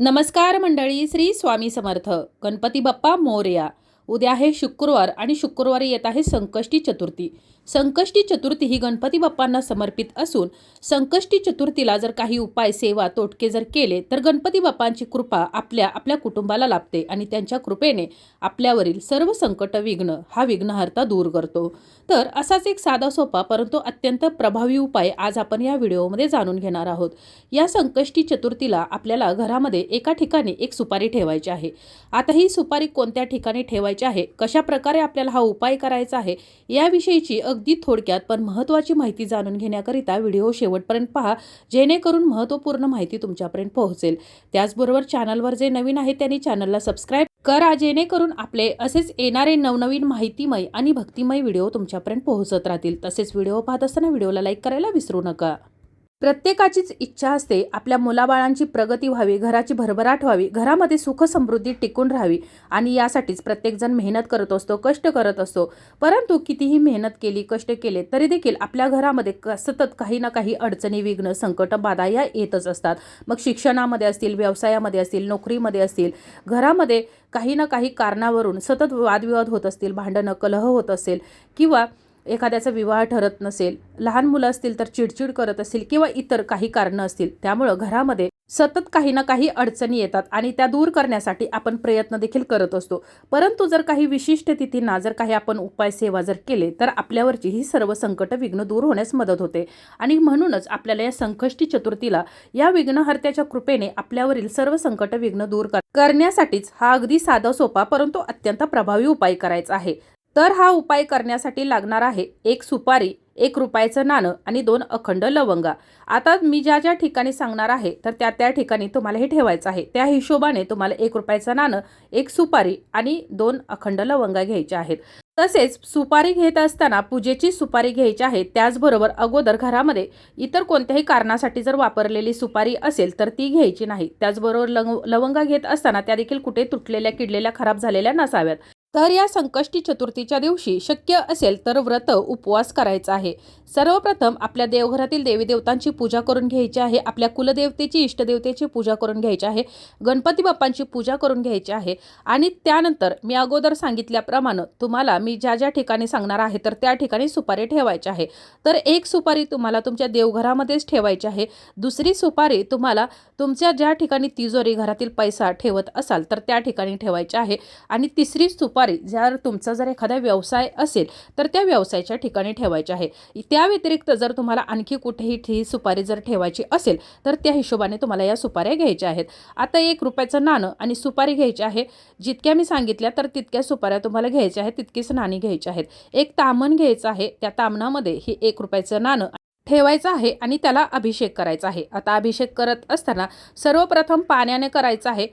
नमस्कार मंडळी श्री स्वामी समर्थ गणपती बाप्पा मोरया. उद्या आहे शुक्रवार आणि शुक्रवारी येत आहे संकष्टी चतुर्थी. संकष्टी चतुर्थी ही गणपती बाप्पांना समर्पित असून संकष्टी चतुर्थीला जर काही उपाय सेवा तोटके जर केले तर गणपती बाप्पांची कृपा आपल्या आपल्या कुटुंबाला लाभते आणि त्यांच्या कृपेने आपल्यावरील सर्व संकट विघ्न हा विघ्नहर्ता दूर करतो. तर असाच एक साधा सोपा परंतु अत्यंत प्रभावी उपाय आज आपण या व्हिडिओमध्ये जाणून घेणार आहोत. या संकष्टी चतुर्थीला आपल्याला घरामध्ये एका ठिकाणी एक सुपारी ठेवायची आहे. आता ही सुपारी कोणत्या ठिकाणी ठेवायची आहे? कशा प्रकारे आपल्याला हा उपाय करायचा आहे? याविषयीची अगदी थोडक्यात पण महत्त्वाची माहिती जाणून घेण्याकरिता व्हिडिओ शेवटपर्यंत पहा जेणेकरून महत्त्वपूर्ण माहिती तुमच्यापर्यंत पोहोचेल. त्याचबरोबर चॅनलवर जे नवीन आहे त्यांनी चॅनलला सबस्क्राईब करा जेणेकरून आपले असेच येणारे नवनवीन माहितीमय आणि भक्तिमय व्हिडिओ तुमच्यापर्यंत पोहोचत राहतील. तसेच व्हिडिओ पाहत असताना व्हिडिओला लाईक करायला विसरू नका. प्रत्येकाचीच इच्छा असते आपल्या मुलाबाळांची प्रगती व्हावी घराची भरभराट व्हावी घरामध्ये सुख समृद्धी टिकून राहावी आणि यासाठीच प्रत्येकजण मेहनत करत असतो कष्ट करत असतो. परंतु कितीही मेहनत केली कष्ट केले तरी देखील आपल्या घरामध्ये क सतत काही ना काही अडचणी विघ्न संकट बाधा या येतच असतात. मग शिक्षणामध्ये असतील व्यवसायामध्ये असतील नोकरीमध्ये असतील घरामध्ये काही ना काही कारणावरून सतत वादविवाद होत असतील भांडणं कलह होत असेल किंवा एखाद्याचा विवाह ठरत नसेल लहान मुलं असतील तर चिडचिड करत असतील किंवा इतर काही कारणं असतील त्यामुळं घरामध्ये सतत काही ना काही अडचणी येतात आणि त्या दूर करण्यासाठी आपण प्रयत्न देखील करत असतो. परंतु जर काही विशिष्ट तिथींना जर काही आपण उपाय सेवा जर केले तर आपल्यावरची ही सर्व संकट विघ्न दूर होण्यास मदत होते. आणि म्हणूनच आपल्याला या संकष्टी चतुर्थीला या विघ्नहर्त्याच्या कृपेने आपल्यावरील सर्व संकट विघ्न दूर कर करण्यासाठीच हा अगदी साधा सोपा परंतु अत्यंत प्रभावी उपाय करायचा आहे. तर हा उपाय करण्यासाठी लागणार आहे एक सुपारी एक रुपयाचं नाणं आणि दोन अखंड लवंगा. आता मी ज्या ज्या ठिकाणी सांगणार आहे तर त्या त्या ठिकाणी तुम्हाला हे ठेवायचं आहे. त्या हिशोबाने तुम्हाला एक रुपयाचं नाणं एक सुपारी आणि दोन अखंड लवंगा घ्यायच्या आहेत. तसेच सुपारी घेत असताना पूजेची सुपारी घ्यायची आहे त्याचबरोबर अगोदर घरामध्ये इतर कोणत्याही कारणासाठी जर वापरलेली सुपारी असेल तर ती घ्यायची नाही. त्याचबरोबर लव लवंगा घेत असताना त्या देखील कुठे तुटलेल्या किडलेल्या खराब झालेल्या नसाव्यात. तर या संकष्टी चतुर्थीच्या दिवशी शक्य असेल तर व्रत उपवास करायचा आहे. सर्वप्रथम आपल्या देवघरातील देवी देवतांची पूजा करून घ्यायची आहे. आपल्या कुलदेवतेची इष्टदेवतेची पूजा करून घ्यायची आहे. गणपती बाप्पांची पूजा करून घ्यायची आहे. आणि त्यानंतर मी अगोदर सांगितल्याप्रमाणे तुम्हाला मी ज्या ज्या ठिकाणी सांगणार आहे तर त्या ठिकाणी सुपारी ठेवायची आहे. तर एक सुपारी तुम्हाला तुमच्या देवघरामध्येच ठेवायची आहे. दुसरी सुपारी तुम्हाला तुमच्या ज्या ठिकाणी तिजोरी घरातील पैसा ठेवत असाल तर त्या ठिकाणी ठेवायची आहे. आणि तिसरी सुपारी जर तुमचा जर एखादा व्यवसाय असेल तर त्या व्यवसायाच्या ठिकाणी ठेवायची आहे. त्या व्यतिरिक्त जर तुम्हाला आणखी कुठेही ही सुपारी जर ठेवायची असेल तर त्या हिशोबाने तुम्हाला या सुपाऱ्या घ्यायच्या आहेत. आता एक रुपयाचं नाणं आणि सुपारी घ्यायची आहे. जितक्या मी सांगितल्या तर तितक्या सुपाऱ्या तुम्हाला घ्यायच्या आहेत तितकीच नाणी घ्यायची आहेत. एक तामण घ्यायचं आहे त्या तामणामध्ये ही एक रुपयाचं नाणं ठेवायचं आहे आणि त्याला अभिषेक करायचा आहे. आता अभिषेक करत असताना सर्वप्रथम पाण्याने करायचं आहे.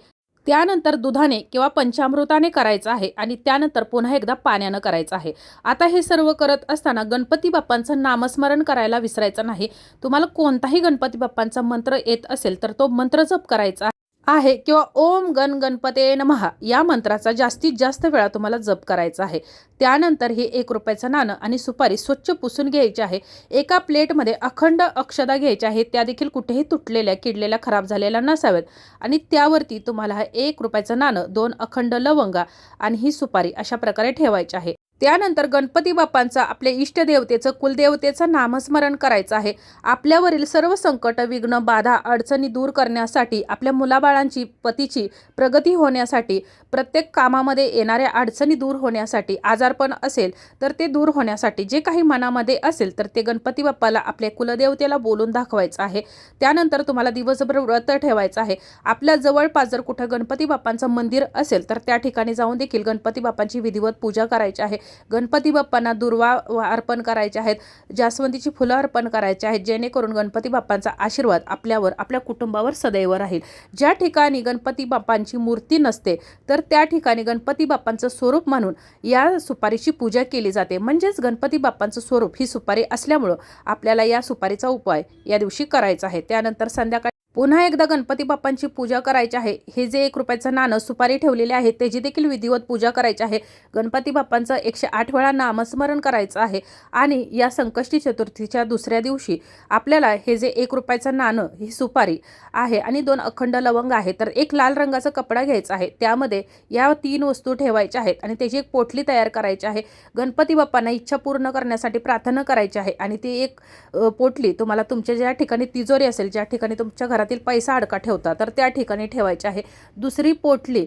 त्यानंतर दुधाने किंवा पंचामृताने करायचं आहे आणि त्यानंतर पुन्हा एकदा पाण्यानं करायचं आहे. आता हे सर्व करत असताना गणपती बाप्पांचं नामस्मरण करायला विसरायचं नाही. तुम्हाला कोणताही गणपती बाप्पांचा मंत्र येत असेल तर तो मंत्र जप करायचा आहे किंवा ओम गण गणपते नमहा या मंत्राचा जास्तीत जास्त वेळा तुम्हाला जप करायचा आहे. त्यानंतर हे एक रुपयाचं नाणं आणि सुपारी स्वच्छ पुसून घ्यायची आहे. एका प्लेटमध्ये अखंड अक्षदा घ्यायच्या आहेत. त्या देखील कुठेही तुटलेल्या किडलेल्या खराब झालेल्या नसाव्यात. आणि त्यावरती तुम्हाला हा एक रुपयाचं नाणं दोन अखंड लवंगा आणि ही सुपारी अशा प्रकारे ठेवायची आहे. त्यानंतर गणपती बाप्पांचा आपल्या इष्टदेवतेचं कुलदेवतेचं नामस्मरण करायचं आहे. आपल्यावरील सर्व संकट विघ्न बाधा अडचणी दूर करण्यासाठी आपल्या मुलाबाळांची पतीची प्रगती होण्यासाठी प्रत्येक कामामध्ये येणाऱ्या अडचणी दूर होण्यासाठी आजारपण असेल तर ते दूर होण्यासाठी जे काही मनामध्ये असेल तर ते गणपती बाप्पाला आपल्या कुलदेवतेला बोलून दाखवायचं आहे. त्यानंतर तुम्हाला दिवसभर व्रत ठेवायचं आहे. आपल्या जवळपास जर कुठं गणपती बाप्पांचं मंदिर असेल तर त्या ठिकाणी जाऊन देखील गणपती बाप्पांची विधिवत पूजा करायची आहे. गणपती बाप्पांना दुर्वा अर्पण करायचे आहेत. जास्वंदीची फुलं अर्पण करायची आहेत. जेणेकरून गणपती बाप्पांचा आशीर्वाद आपल्यावर आपल्या कुटुंबावर सदैव राहील. ज्या ठिकाणी गणपती बाप्पांची मूर्ती नसते तर त्या ठिकाणी गणपती बाप्पांचं स्वरूप म्हणून या सुपारीची पूजा केली जाते. म्हणजेच गणपती बाप्पांचं स्वरूप ही सुपारी असल्यामुळं आपल्याला या सुपारीचा उपाय या दिवशी करायचा आहे. त्यानंतर संध्याकाळी पुन्हा एकदा गणपती बाप्पांची पूजा करायची आहे. हे जे एक रुपयाचं नाणं सुपारी ठेवलेले आहे त्याची देखील विधिवत पूजा करायची आहे. गणपती बाप्पांचं एकशे आठ वेळा नामस्मरण करायचं आहे. आणि या संकष्टी चतुर्थीच्या दुसऱ्या दिवशी आपल्याला हे जे एक रुपयाचं नाणं ही सुपारी आहे आणि दोन अखंड लवंग आहे तर एक लाल रंगाचा कपडा घ्यायचा आहे. त्यामध्ये या तीन वस्तू ठेवायच्या आहेत आणि त्याची एक पोटली तयार करायची आहे. गणपती बाप्पांना इच्छा पूर्ण करण्यासाठी प्रार्थना करायची आहे आणि ती एक पोटली तुम्हाला तुमच्या ज्या ठिकाणी तिजोरी असेल ज्या ठिकाणी तुमच्या घरात घरातील पैसा अडका ठेवता तर त्या ठिकाणी ठेवायची आहे. दुसरी पोटली.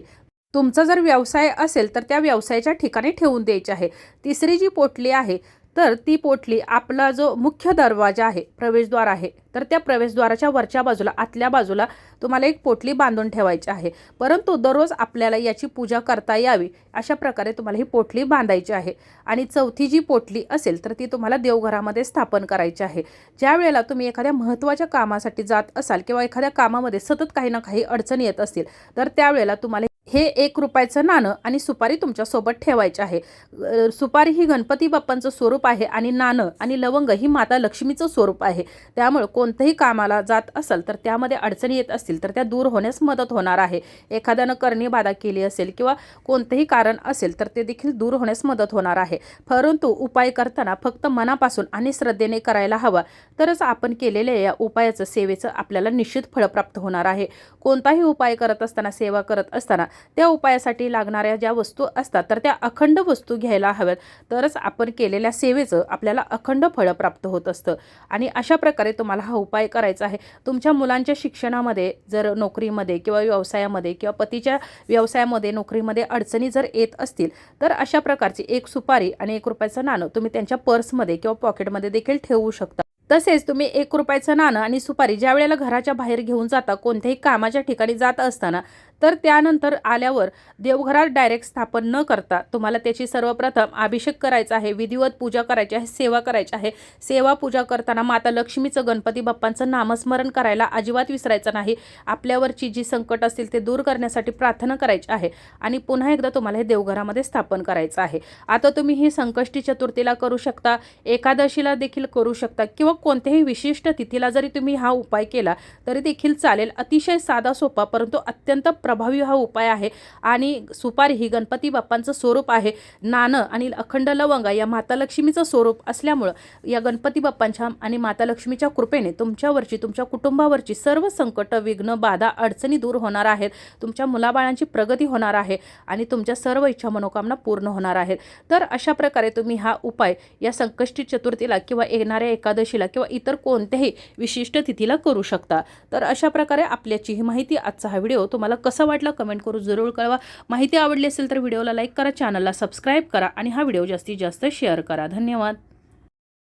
तुमचा जर व्यवसाय असेल तर त्या व्यवसायाच्या ठिकाणी ठेवून द्यायची आहे. तिसरी जी पोटली आहे तर ती पोटली आपला जो मुख्य दरवाजा आहे प्रवेशद्वार आहे तर त्या प्रवेशद्वाराच्या वरच्या बाजूला आतल्या बाजूला तुम्हाला एक पोटली बांधून ठेवायची आहे. परंतु दररोज आपल्याला याची पूजा करता यावी अशा प्रकारे तुम्हाला ही पोटली बांधायची आहे. आणि चौथी जी पोटली असेल तर ती तुम्हाला देवघरामध्ये स्थापन करायची आहे. ज्या वेळेला तुम्ही एखाद्या महत्त्वाच्या कामासाठी जात असाल किंवा एखाद्या कामामध्ये सतत काही ना काही अडचणी येत असतील तर त्यावेळेला तुम्हाला हे एक रुपयाचं नाणं आणि सुपारी तुमच्यासोबत ठेवायची आहे. सुपारी ही गणपती बाप्पांचं स्वरूप आहे आणि नाणं आणि लवंग ही माता लक्ष्मीचं स्वरूप आहे. त्यामुळे कोणतंही कामाला जात असाल तर त्यामध्ये अडचणी येत असतील तर त्या दूर होण्यास मदत होणार आहे. एखाद्यानं करणी बाधा केली असेल किंवा कोणतंही कारण असेल तर ते देखील दूर होण्यास मदत होणार आहे. परंतु उपाय करताना फक्त मनापासून आणि श्रद्धेने करायला हवा. तरच आपण केलेल्या या उपायाचं सेवेचं आपल्याला निश्चित फळ प्राप्त होणार आहे. कोणताही उपाय करत असताना सेवा करत असताना त्या उपायासाठी लागणाऱ्या ज्या वस्तू असतात तर त्या अखंड वस्तू घ्यायला हव्यात. तरच आपण केलेल्या सेवेचं आपल्याला अखंड फळ प्राप्त होत असतं. आणि अशा प्रकारे तुम्हाला हा उपाय करायचा आहे. तुमच्या मुलांच्या शिक्षणामध्ये जर नोकरीमध्ये किंवा व्यवसायामध्ये किंवा पतीच्या व्यवसायामध्ये नोकरीमध्ये अडचणी जर येत असतील तर अशा प्रकारची एक सुपारी आणि एक रुपयाचं नाणं तुम्ही त्यांच्या पर्समध्ये किंवा पॉकेटमध्ये देखील ठेवू शकता. तसेच तुम्ही एक रुपयाचं नाणं आणि सुपारी ज्या वेळेला घराच्या बाहेर घेऊन जाता कोणत्याही कामाच्या ठिकाणी जात असताना तर त्यानंतर आल्यावर देवघरात डायरेक्ट स्थापन न करता तुम्हाला त्याची सर्वप्रथम अभिषेक करायचा आहे विधिवत पूजा करायची आहे सेवा करायची आहे. सेवा पूजा करताना माता लक्ष्मीचं गणपती बाप्पांचं नामस्मरण करायला अजिबात विसरायचं नाही. आपल्यावरची जी संकट असतील ते दूर करण्यासाठी प्रार्थना करायची आहे आणि पुन्हा एकदा तुम्हाला हे देवघरामध्ये स्थापन करायचं आहे. आता तुम्ही ही संकष्टी चतुर्थीला करू शकता एकादशीला देखील करू शकता किंवा कोणत्याही विशिष्ट तिथीला जरी तुम्ही हा उपाय केला तरी देखील चालेल. अतिशय साधा सोपा परंतु अत्यंत प्रभावी हा उपाय आहे. आणि सुपारी ही गणपती बाप्पांचं स्वरूप आहे. नाणं आणि अखंड लवंगा या माता लक्ष्मीचं स्वरूप असल्यामुळं या गणपती बाप्पांच्या आणि माता लक्ष्मीच्या कृपेने तुमच्यावरची तुमच्या कुटुंबावरची सर्व संकट विघ्न बाधा अडचणी दूर होणार आहेत. तुमच्या मुलाबाळांची प्रगती होणार आहे आणि तुमच्या सर्व इच्छा मनोकामना पूर्ण होणार आहेत. तर अशा प्रकारे तुम्ही हा उपाय या संकष्टी चतुर्थीला किंवा येणाऱ्या एकादशीला किंवा इतर कोणत्याही विशिष्ट तिथीला करू शकता. तर अशा प्रकारे आपल्याची ही माहिती आजचा हा व्हिडिओ. तुम्हाला कसा वाटला कमेंट करून जरूर कळवा. माहिती आवडली असेल तर व्हिडिओला लाईक करा चॅनलला सबस्क्राईब करा आणि हा व्हिडिओ जास्तीत जास्त शेअर करा. धन्यवाद.